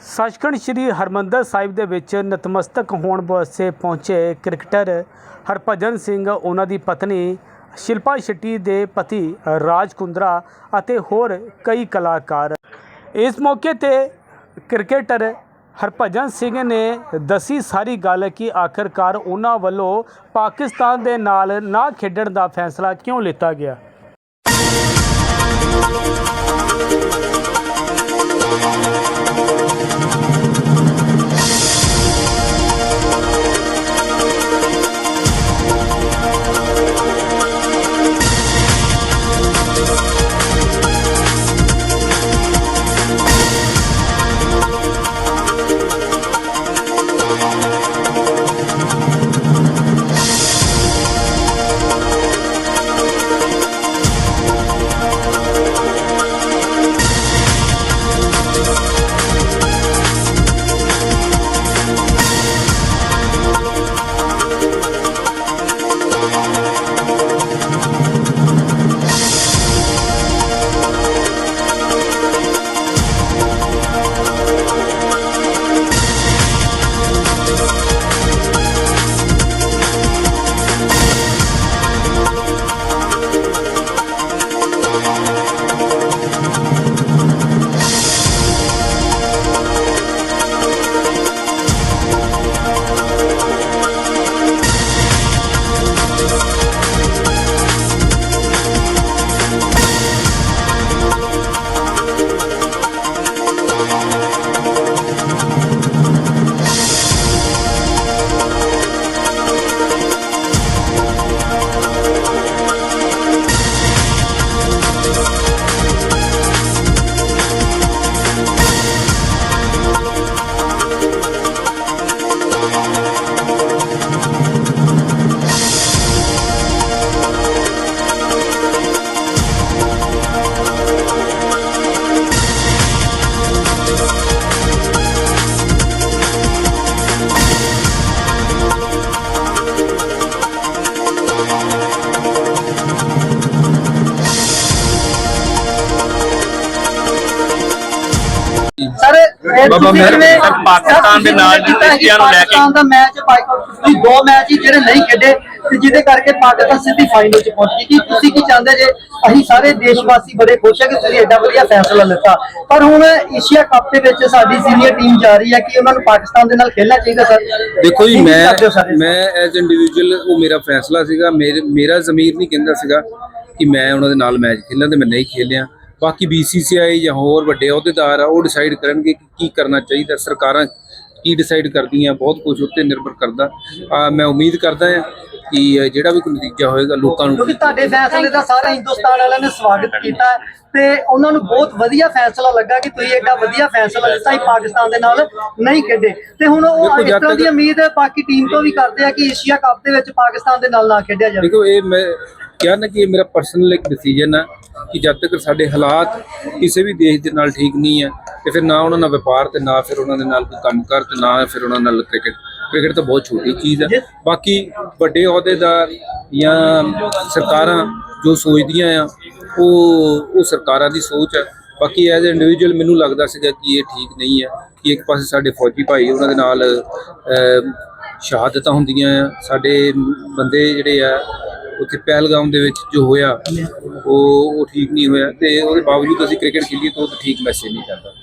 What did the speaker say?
ਸੱਚਖੰਡ ਸ੍ਰੀ ਹਰਮੰਦਰ ਸਾਹਿਬ ਦੇ ਵਿੱਚ ਨਤਮਸਤਕ ਹੋਣ ਵਾਸਤੇ ਪਹੁੰਚੇ ਕ੍ਰਿਕਟਰ ਹਰਭਜਨ ਸਿੰਘ, ਉਹਨਾਂ ਦੀ ਪਤਨੀ ਸ਼ਿਲਪਾ ਸ਼ੈੱਟੀ ਦੇ ਪਤੀ ਰਾਜ ਕੁੰਦਰਾ ਅਤੇ ਹੋਰ ਕਈ ਕਲਾਕਾਰ। ਇਸ ਮੌਕੇ ਤੇ ਕ੍ਰਿਕਟਰ ਹਰਭਜਨ ਸਿੰਘ ਨੇ ਦੱਸੀ ਸਾਰੀ ਗੱਲ ਕਿ ਆਖਰਕਾਰ ਉਹਨਾਂ ਵੱਲੋਂ ਪਾਕਿਸਤਾਨ ਦੇ ਨਾਲ ਨਾ ਖੇਡਣ ਦਾ ਫੈਸਲਾ ਕਿਉਂ ਲਿੱਤਾ ਗਿਆ? ਬਾਬਾ ਤੁਸੀਂ ਮੈਂ- ਜਿਵੇਂ- ਸਰ, ਪਾਕਿਸਤਾਨ ਦੇ ਨਾਲ ਤੁਸੀਂ ਕੀਤਾ ਇੰਡੀਆ ਨੂੰ ਲੈ ਕੇ- ਪਾਕਿਸਤਾਨ ਦਾ ਮੈਚ ਬਾਈਕਾਟ ਤੁਸੀਂ ਦੋ ਮੈਚ ਹੀ ਜਿਹੜੇ ਨਹੀਂ ਖੇਡੇ ਤੇ ਜਿਹਦੇ ਕਰਕੇ ਪਾਕਿਸਤਾਨ ਸਿੱਧੀ ਫਾਈਨਲ ਚ ਪਹੁੰਚ ਗਈ। ਕੀ ਤੁਸੀਂ ਕੀ ਚਾਹੁੰਦੇ ਜੇ ਅਸੀਂ ਸਾਰੇ ਦੇਸ਼ਵਾਸੀ ਬੜੇ ਖੁਸ਼ ਹੈ ਕਿ ਤੁਸੀਂ ਐਡਾ ਵਧੀਆ ਫੈਸਲਾ ਲਿੱਤਾ। ਪਰ ਹੁਣ ਏਸ਼ੀਆ ਕੱਪ ਦੇ ਵਿੱਚ ਸਾਡੀ ਸੀਨੀਅਰ ਟੀਮ ਜਾ ਰਹੀ ਹੈ ਕਿ ਉਹਨਾਂ ਨੂੰ ਪਾਕਿਸਤਾਨ ਦੇ ਨਾਲ ਖੇਡਣਾ ਚਾਹੀਦਾ ਸਰ। ਦੇਖੋ ਜੀ ਕੀ ਮੈਂ ਕਰਦੇ ਹੋ ਸਾਰੇ? ਮੈਂ ਐਜ਼ ਇੰਡੀਵਿਜੂਅਲ ਉਹ ਮੇਰਾ ਫੈਸਲਾ ਸੀਗਾ। ਮੇਰੇ ਮੇਰਾ ਜ਼ਮੀਰ ਨਹੀਂ ਕਹਿੰਦਾ ਸੀਗਾ ਕਿ ਮੈਂ ਉਹਨਾਂ ਦੇ ਨਾਲ ਮੈਚ ਖੇਲਾਂ ਤੇ ਮੈਂ ਨਹੀਂ ਖੇਲਿਆ ਬਾਕੀ BCCI ਜਾਂ ਹੋਰ ਵੱਡੇ ਅਹੁਦੇਦਾਰ ਆ ਉਹ ਡਿਸਾਈਡ ਕਰਨਗੇ ਕਿ ਕੀ ਕਰਨਾ ਚਾਹੀਦਾ। ਸਰਕਾਰਾਂ ਕੀ ਡਿਸਾਈਡ ਕਰਦੀਆਂ ਬਹੁਤ ਕੁਝ ਉੱਤੇ ਨਿਰਭਰ ਕਰਦਾ। ਆ ਮੈਂ ਉਮੀਦ ਕਰਦਾ ਹਾਂ ਕਿ ਜਿਹੜਾ ਵੀ ਕੋਈ ਨਤੀਜਾ ਹੋਏਗਾ ਲੋਕਾਂ ਨੂੰ ਕਿਉਂਕਿ ਤੁਹਾਡੇ ਫੈਸਲੇ ਦਾ ਸਾਰਾ ਹਿੰਦੁਸਤਾਨ ਵਾਲਿਆਂ ਨੇ ਸਵਾਗਤ ਕੀਤਾ ਹੈ ਤੇ ਉਹਨਾਂ ਨੂੰ ਬਹੁਤ ਵਧੀਆ ਫੈਸਲਾ ਲੱਗਾ ਕਿ ਤੁਸੀਂ ਐਡਾ ਵਧੀਆ ਫੈਸਲਾ ਲਿੱਤਾ ਹੀ ਪਾਕਿਸਤਾਨ ਦੇ ਨਾਲ ਨਹੀਂ ਖੇਡੇ। ਤੇ ਹੁਣ ਉਹ ਇਸ ਤਰ੍ਹਾਂ ਦੀ ਉਮੀਦ ਬਾਕੀ ਟੀਮ ਤੋਂ ਵੀ ਕਰਦੇ ਆ ਕਿ ਏਸ਼ੀਆ ਕੱਪ ਦੇ ਵਿੱਚ ਪਾਕਿਸਤਾਨ ਦੇ ਨਾਲ ਨਾ ਖੇਡਿਆ ਜਾਵੇ। ਦੇਖੋ ਇਹ ਮੈਂ ਕਿਹਾ ਨਾ ਕਿ ਇਹ ਮੇਰਾ ਪਰਸਨਲ ਇੱਕ ਡਿਸੀਜਨ ਹੈ ਕਿ ਜਦ ਤੱਕ ਸਾਡੇ ਹਾਲਾਤ ਕਿਸੇ ਵੀ ਦੇਸ਼ ਦੇ ਨਾਲ ਠੀਕ ਨਹੀਂ ਹੈ, ਤੇ ਫਿਰ ਨਾ ਉਹਨਾਂ ਨਾਲ ਵਪਾਰ ਤੇ ਨਾ ਫਿਰ ਉਹਨਾਂ ਦੇ ਨਾਲ ਕੋਈ ਕੰਮ ਕਰ ਤੇ ਨਾ ਫਿਰ ਉਹਨਾਂ ਨਾਲ ਕ੍ਰਿਕਟ। ਕ੍ਰਿਕਟ ਤਾਂ ਬਹੁਤ ਛੋਟੀ ਚੀਜ਼ ਹੈ। ਬਾਕੀ ਵੱਡੇ ਅਹੁਦੇਦਾਰ ਜਾਂ ਸਰਕਾਰਾਂ ਜੋ ਸੋਚਦੀਆਂ ਆ, ਉਹ ਉਹ ਸਰਕਾਰਾਂ ਦੀ ਸੋਚ ਹੈ। ਬਾਕੀ ਐਜ਼ ਇੰਡੀਵਿਜੂਅਲ ਮੈਨੂੰ ਲੱਗਦਾ ਸੀਗਾ ਕਿ ਇਹ ਠੀਕ ਨਹੀਂ ਹੈ, ਕਿ ਇੱਕ ਪਾਸੇ ਸਾਡੇ ਫੌਜੀ ਭਾਈ ਉਹਨਾਂ ਦੇ ਨਾਲ ਸ਼ਹਾਦਤਾਂ ਹੁੰਦੀਆਂ ਆ। ਸਾਡੇ ਬੰਦੇ ਜਿਹੜੇ ਆ ਉੱਥੇ ਪਹਿਲਗਾਮ ਦੇ ਵਿੱਚ ਜੋ ਹੋਇਆ, ਉਹ ਉਹ ਠੀਕ ਨਹੀਂ ਹੋਇਆ ਤੇ ਉਹਦੇ ਬਾਵਜੂਦ ਅਸੀਂ ਕ੍ਰਿਕਟ ਖੇਲੀਏ ਤਾਂ ਉਹ ਠੀਕ ਮੈਸੇਜ ਨਹੀਂ ਜਾਂਦਾ